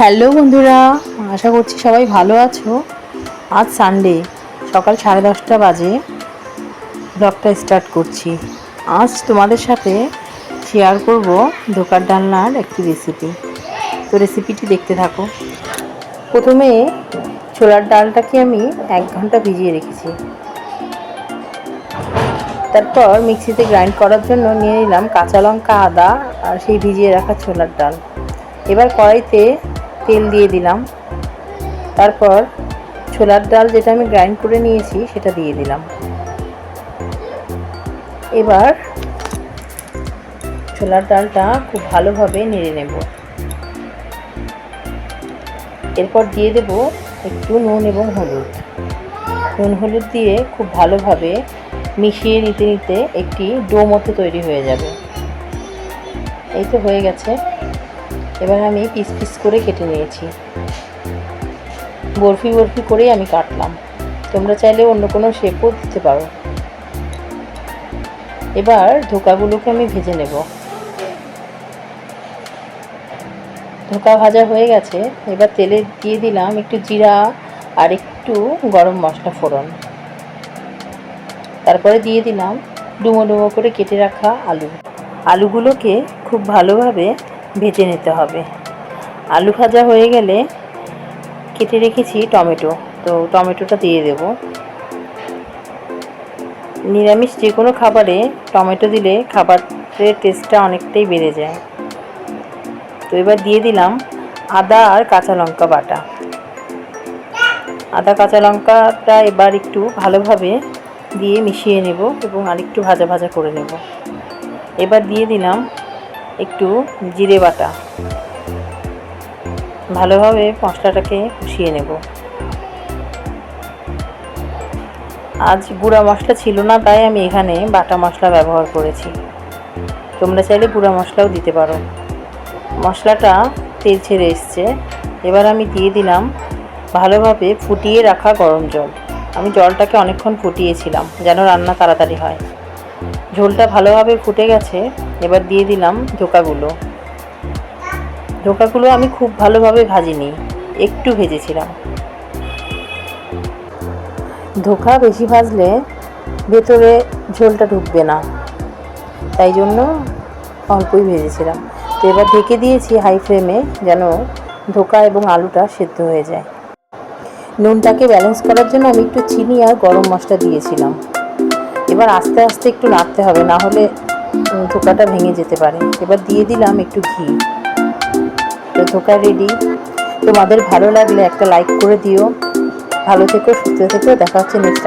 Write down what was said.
Hello বন্ধুরা, আশা করছি সবাই ভালো আছো। আজ সানডে সকাল সাড়ে দশটা বাজে। ব্লগটা স্টার্ট করছি। আজ তোমাদের সাথে শেয়ার করব ধোকার ডালনার একটি রেসিপি তো রেসিপিটি দেখতে থাকো। প্রথমে ছোলার ডালটাকে আমি এক ঘণ্টা ভিজিয়ে রেখেছি। তারপর মিক্সিতে গ্রাইন্ড করার জন্য নিয়ে নিলাম কাঁচা লঙ্কা, আদা আর সেই ভিজিয়ে রাখা ছোলার ডাল। এবার কড়াইতে তেল দিয়ে দিলাম। তারপর ছোলার ডাল যেটা আমি গ্রাইন্ড করে নিয়েছি, সেটা দিয়ে দিলাম। এবার ছোলার ডালটা খুব ভালোভাবে নেড়ে নেব। এরপর দিয়ে দেব একটু নুন এবং হলুদ। নুন হলুদ দিয়ে খুব ভালোভাবে মিশিয়ে নিতে নিতে একটি ডো মতো তৈরি হয়ে যাবে। এই তো হয়ে গেছে। এবার আমি পিস পিস করে কেটে নিয়েছি। বরফি বরফি করেই আমি কাটলাম। তোমরা চাইলে অন্য কোনো শেপও দিতে পারো। এবার ধোকাগুলোকে আমি ভেজে নেব। ধোকা ভাজা হয়ে গেছে। এবার তেলে দিয়ে দিলাম একটু জিরা আর একটু গরম মশলা ফোড়ন। তারপরে দিয়ে দিলাম ডুমো ডুমো করে কেটে রাখা আলু। আলুগুলোকে খুব ভালোভাবে ভেজে নিতে হবে। আলু ভাজা হয়ে গেলে কেটে রেখেছি টমেটো। তো টমেটোটা দিয়ে দেব। নিরামিষ যে কোনো খাবারে টমেটো দিলে খাবারের টেস্টটা অনেকটাই বেড়ে যায়। তো এবার দিয়ে দিলাম আদা আর কাঁচা লঙ্কা বাটা। আদা, কাঁচা লঙ্কাটা এবার একটু ভালোভাবে দিয়ে মিশিয়ে নেব এবং আরেকটু ভাজা ভাজা করে নেব। এবার দিয়ে দিলাম একটু জিরে বাটা। ভালোভাবে মশলাটাকে কষিয়ে নেব। আজ গুঁড়া মশলা ছিল না, তাই আমি এখানে বাটা মশলা ব্যবহার করেছি। তোমরা চাইলে গুঁড়া মশলাও দিতে পারো। মশলাটা তেল ছেড়ে এসছে। এবার আমি দিয়ে দিলাম ভালোভাবে ফুটিয়ে রাখা গরম জল। আমি জলটাকে অনেকক্ষণ ফুটিয়েছিলাম, যেন রান্না তাড়াতাড়ি হয়। ঝোলটা ভালোভাবে ফুটে গেছে, এবার দিয়ে দিলাম ধোকাগুলো। ধোকাগুলো আমি খুব ভালোভাবে ভাজিনি, একটু ভেজেছিলাম। ধোকা বেশি ভাজলে ভেতরে ঝোলটা ঢুকবে না, তাই জন্য অল্পই ভেজেছিলাম। তো এবার ঢেকে দিয়েছি হাই ফ্লেমে যেন ধোকা এবং আলুটা সেদ্ধ হয়ে যায়। নুনটাকে ব্যালেন্স করার জন্য আমি একটু চিনি আর গরম মশলা দিয়েছিলাম। এবার আস্তে আস্তে একটু নাড়তে হবে, না হলে ধোকাটা ভেঙে যেতে পারে। এবার দিয়ে দিলাম একটু ঘি। তো ধোকা রেডি তোমাদের ভালো লাগলে একটা লাইক করে দিও। ভালো থেকো, সুস্থ থেকো, দেখা হচ্ছে নেক্সট